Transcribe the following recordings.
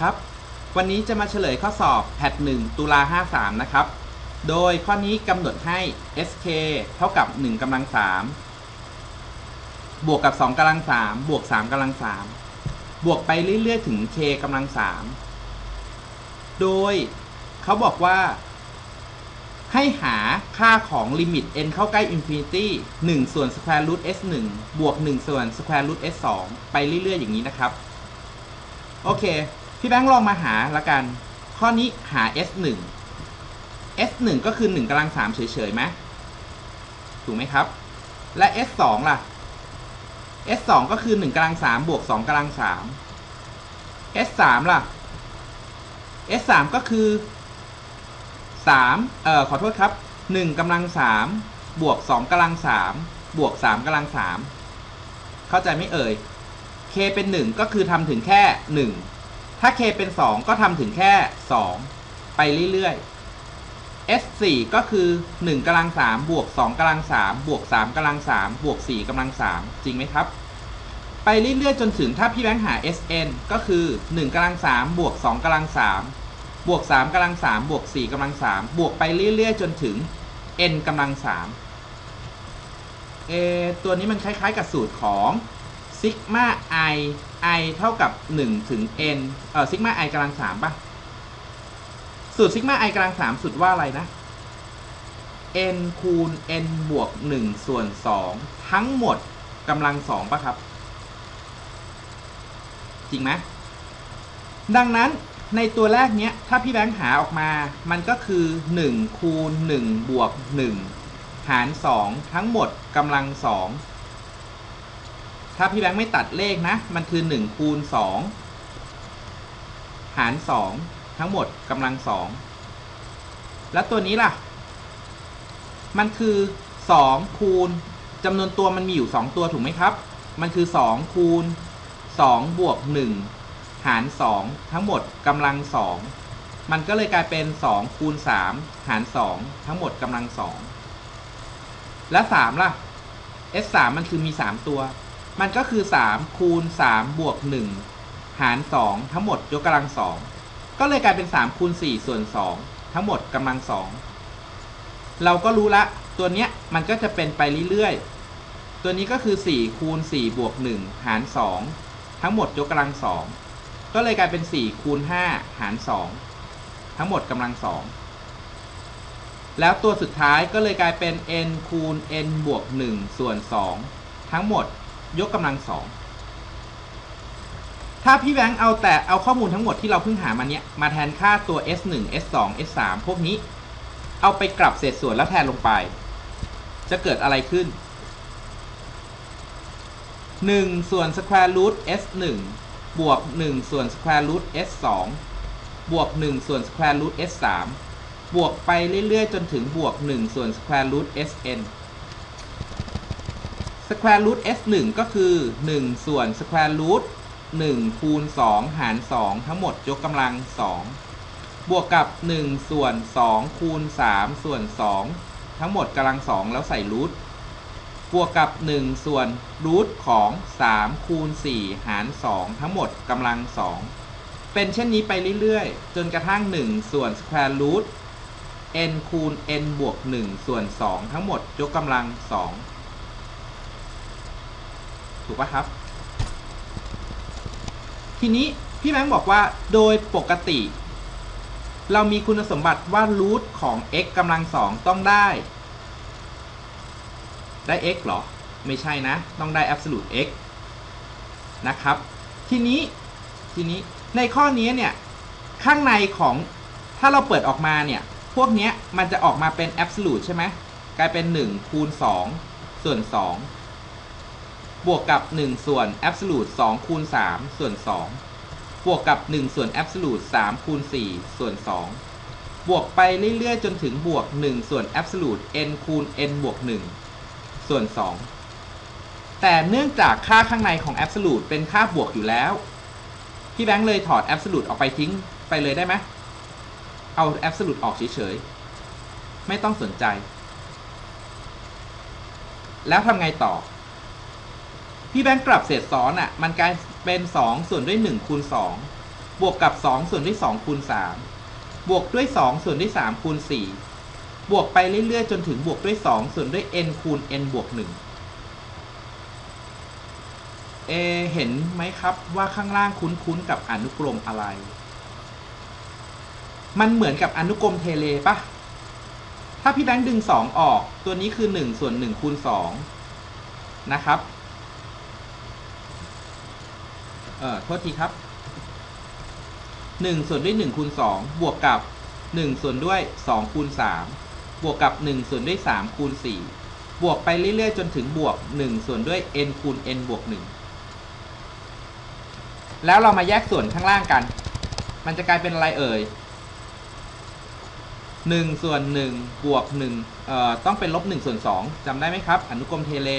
ครับ วันนี้จะมาเฉลยข้อสอบแพท1ตุลา53 นะครับ โดยข้อนี้กำหนดให้ sk เท่ากับ 1กำลัง 3 บวกกับ 2กำลัง 3 บวก 3กำลัง 3 บวกไปเรื่อย ๆ ถึง k กำลัง 3 โดยเขาบอกว่า ให้หาค่าของลิมิต n เข้าใกล้ infinity 1ส่วน square root s 1บวก 1 ส่วน square root s 2ไปเรื่อย ๆ อย่างนี้นะครับโอเค พี่แบงค์ลองมาหาละกัน ข้อนี้หา s 1 s 1 ก็คือ1กำลัง3เฉยๆไหมถูกไหมครับ และ s 2 ล่ะ s 2 ก็คือ1กำลัง3บวก2กำลัง3 s 3 ล่ะ s 3 ก็คือ3เอ่อขอโทษครับ1กำลัง3บวก2กำลัง3บวก3กำลัง3เข้าใจไม่เอ่ย k เป็น 1 ก็คือทำถึงแค่ 1 ถ้า k เป็น 2 ก็ทำถึงแค่ 2 ไปเรื่อยๆ s 4ก็คือ 1กำลัง3บวก2กำลัง3บวก3กำลัง3บวก4กำลัง3จริงไหมครับ ไปเรื่อยๆ จนถึงถ้าพี่แบงค์หา sn ก็คือ 1กำลัง3บวก2กำลัง3บวก3กำลัง3บวก4กำลัง3บวกไปเรื่อยๆ จนถึง n กำลัง3เอตัวนี้มันคล้ายๆกับสูตรของ ซิกมา i i เท่ากับ 1 ถึง n เอ่อซิกมา i กำลัง3ป่ะ สูตรซิกมา i กำลัง3สุดว่าอะไรนะ n คูณ n บวก 1 ส่วน 2 ทั้งหมดกำลัง2ป่ะครับ จริงไหมดังนั้นในตัวแรกเนี้ย ถ้าพี่แบงค์หาออกมา มันก็คือ 1 คูณ 1 บวก 1 หาร 2 ทั้งหมดกำลัง2 ถ้าพี่แบงค์ไม่ตัดเลขนะ มันคือ1คูณ2หาร 2 ทั้งหมดกำลัง 2 แล้วตัวนี้ล่ะ มันคือ 2 คูณจำนวนตัวมันมีอยู่ 2 ตัวถูกไหมครับ มันคือ 2 คูณ 2 บวก 1 หาร 2 ทั้งหมดกำลัง 2 มันก็เลยกลายเป็น 2 คูณ 3 หาร 2 ทั้งหมดกำลัง 2 และ 3 ล่ะ s 3 มันคือมี 3 ตัว มันก็คือ 3 คูณ 3 บวก 1 หาร 2 ทั้งหมดยกกำลัง 2 ก็เลยกลายเป็น 3 คูณ 4 ส่วน 2 ทั้งหมดกำลัง 2 เราก็รู้ละ ตัวเนี้ยมันก็จะเป็นไปเรื่อยๆ ตัวนี้ก็คือ 4 คูณ 4 บวก 1 หาร 2 ทั้งหมดยกกำลัง 2 ก็เลยกลายเป็น 4 คูณ 5 หาร 2 ทั้งหมดกำลัง 2 แล้วตัวสุดท้ายก็เลยกลายเป็น n คูณ n บวก 1 ส่วน 2 ทั้งหมด ยกกำลัง2ถ้าพี่แบงค์เอาแต่เอาข้อมูลทั้งหมดที่เราเพิ่งหามาเนี้ยมาแทนค่าตัว s 1 s 2 s 3 พวกนี้ เอาไปกลับเศษส่วนแล้วแทนลงไป จะเกิดอะไรขึ้น 1 ส่วน square root s 1 บวก 1 ส่วน square root s 2 บวก 1 ส่วน square root s 3 บวกไปเรื่อยๆ จนถึงบวก 1 ส่วน square root s n square root s 1ก็คือ 1 ส่วน square root 1 คูณ 2 หาร 2 ทั้งหมดยกกำลัง 2 บวกกับ 1 ส่วน 2 คูณ 3 ส่วน 2 ทั้งหมดกำลัง 2 แล้วใส่รูทบวกกับ 1 ส่วนรูทของ 3 คูณ 4 หาร 2 ทั้งหมดกำลัง 2 เป็นเช่นนี้ไปเรื่อยๆ จนกระทั่ง 1 ส่วน square root n คูณ n บวก 1 ส่วน 2 ทั้งหมดยกกำลัง 2 ถูกป่ะครับ ทีนี้พี่แบงค์บอกว่าโดยปกติ เรามีคุณสมบัติว่ารูทของ x กำลังสองต้องได้ ได้ x เหรอ ไม่ใช่นะ ต้องได้ absolute x นะครับ ทีนี้ทีนี้ในข้อนี้เนี่ย ข้างในของถ้าเราเปิดออกมาเนี่ย พวกเนี้ยมันจะออกมาเป็น absolute ใช่ไหมกลายเป็น 1 คูณ 2 ส่วน 2 บวกกับ 1 ส่วน absolute 2คูณ3ส่วน 2 บวกกับ 1 ส่วน absolute 3คูณ4ส่วน 2 บวกไปเรื่อยๆ จนถึงบวก 1 ส่วน absolute n คูณ n บวก 1 ส่วน 2 แต่เนื่องจากค่าข้างในของ absolute เป็นค่าบวกอยู่แล้ว พี่แบงค์เลยถอด absolute ออกไปทิ้งไปเลยได้ไหมเอา absolute ออกเฉยๆ ไม่ต้องสนใจ แล้วทำไงต่อ พี่แบงค์กลับเศษซ้อนอะ่ะ มันกลายเป็น2ส่วนด้วย1คูณ2บวกกับ2ส่วนด้วย2คูณ3บวกด้วย2ส่วนด้วย3คูณ4บวกไปเรื่อยๆ จนถึงบวกด้วย2ส่วนด้วย n คูณ n บวก1เอเห็นไหมครับว่าข้างล่างคุ้นๆกับอนุกรมอะไร มันเหมือนกับอนุกรมเทเลปะถ้าพี่แบงค์ดึง 2 ออก ตัวนี้คือ 1 ส่วน1คูณ2นะครับ เอ่อโทษทีครับ1ส่วนด้วย1คูณ2บวกกับ 1 ส่วนด้วย2คูณ3บวกกับ 1 ส่วนด้วย3คูณ4บวกไปเรื่อยๆ จนถึงบวก 1 ส่วนด้วย n คูณ n บวก 1 แล้วเรามาแยกส่วนข้างล่างกัน มันจะกลายเป็นอะไรเอ่ย1ส่วน1บวก1เอ่อต้องเป็นลบ1ส่วน2จำได้ไหมครับ อนุกรมเทเล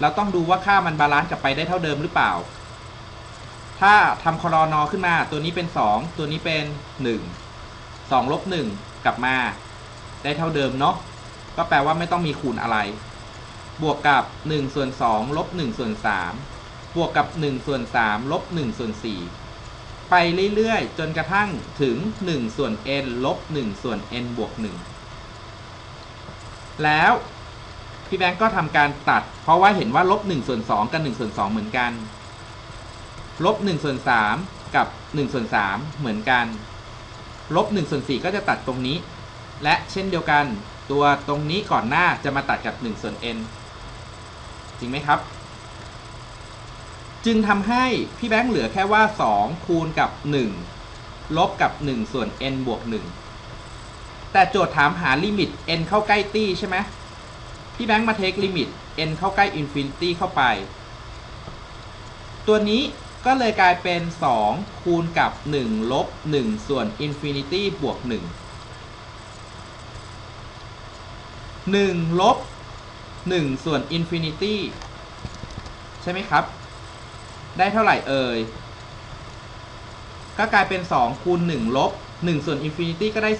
เราต้องดูว่าค่ามันบาลานซ์กลับไปได้เท่าเดิมหรือเปล่า ถ้าทำคอรอนอขึ้นมาตัวนี้เป็น 2 ตัวนี้เป็น 1 2ลบ1กลับมาได้เท่าเดิมเนาะก็แปลว่าไม่ต้องมีคูณอะไร บวกกับ 1 ส่วน2ลบ1ส่วน3บวกกับ 1 ส่วน3ลบ1ส่วน4ไปเรื่อยๆ จนกระทั่งถึง 1 ส่วน n ลบ1ส่วน n บวก 1 แล้วพี่แบงก์ก็ทำการตัด เพราะว่าเห็นว่าลบ1ส่วน2กับ1ส่วน2เหมือนกัน ลบ1ส่วน3กับ1ส่วน3เหมือนกัน ลบ1ส่วน4ก็จะตัดตรงนี้ และเช่นเดียวกันตัวตรงนี้ก่อนหน้าจะมาตัดกับ1ส่วน n จริงไหมครับ จึงทำให้พี่แบงค์เหลือแค่ว่า 2 คูณกับ 1 ลบกับ 1 ส่วน n บวก 1 แต่โจทย์ถามหาลิมิต n เข้าใกล้ตี้ใช่ไหมพี่แบงค์มาเทคลิมิต n เข้าใกล้อินฟินิตี้เข้าไป ตัวนี้ ก็เลยกลายเป็น 2 คูณกับ 1 ลบ 1 ส่วนอินฟินิตี้บวก 1 1 ลบ 1 ส่วนอินฟินิตี้ใช่ไหมครับ ได้เท่าไหร่เอ่ย ก็กลายเป็น 2 คูณ 1 ลบ 1 ส่วนอินฟินิตี้ก็ได้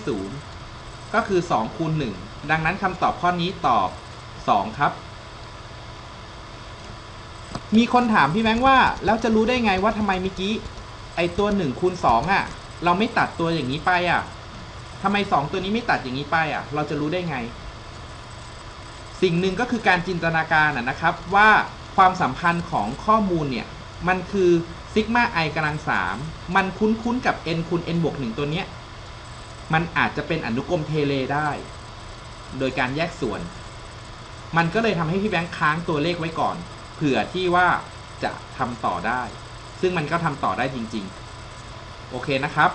0 ก็คือ 2 คูณ 1 ดังนั้นคำตอบข้อนี้ตอบ 2 ครับ มีคนถามพี่แบงค์ว่า แล้วจะรู้ได้ไงว่าทำไมเมื่อกี้ ไอตัว1คูณ2อะ เราไม่ตัดตัวอย่างนี้ไปอะทำไม2ตัวนี้ไม่ตัดอย่างนี้ไปอะ เราจะรู้ได้ไง สิ่งหนึ่งก็คือการจินตนาการนะครับ ว่าความสัมพันธ์ของข้อมูลเนี่ย มันคือซิกมาไอกำลังสามมันคุ้นๆกับ n คูณ n บวกหนึ่งตัวเนี้ยมันอาจจะเป็นอนุกรมเทเลได้ โดยการแยกส่วน มันก็เลยทำให้พี่แบงค์ค้างตัวเลขไว้ก่อน ผื่อที่ว่าจะทำต่อได้ ซึ่งมันก็ทำต่อได้จริง ๆ โอเคนะครับ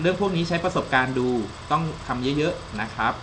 เรื่องพวกนี้ใช้ประสบการณ์ดูต้องทำเยอะ ๆ นะครับ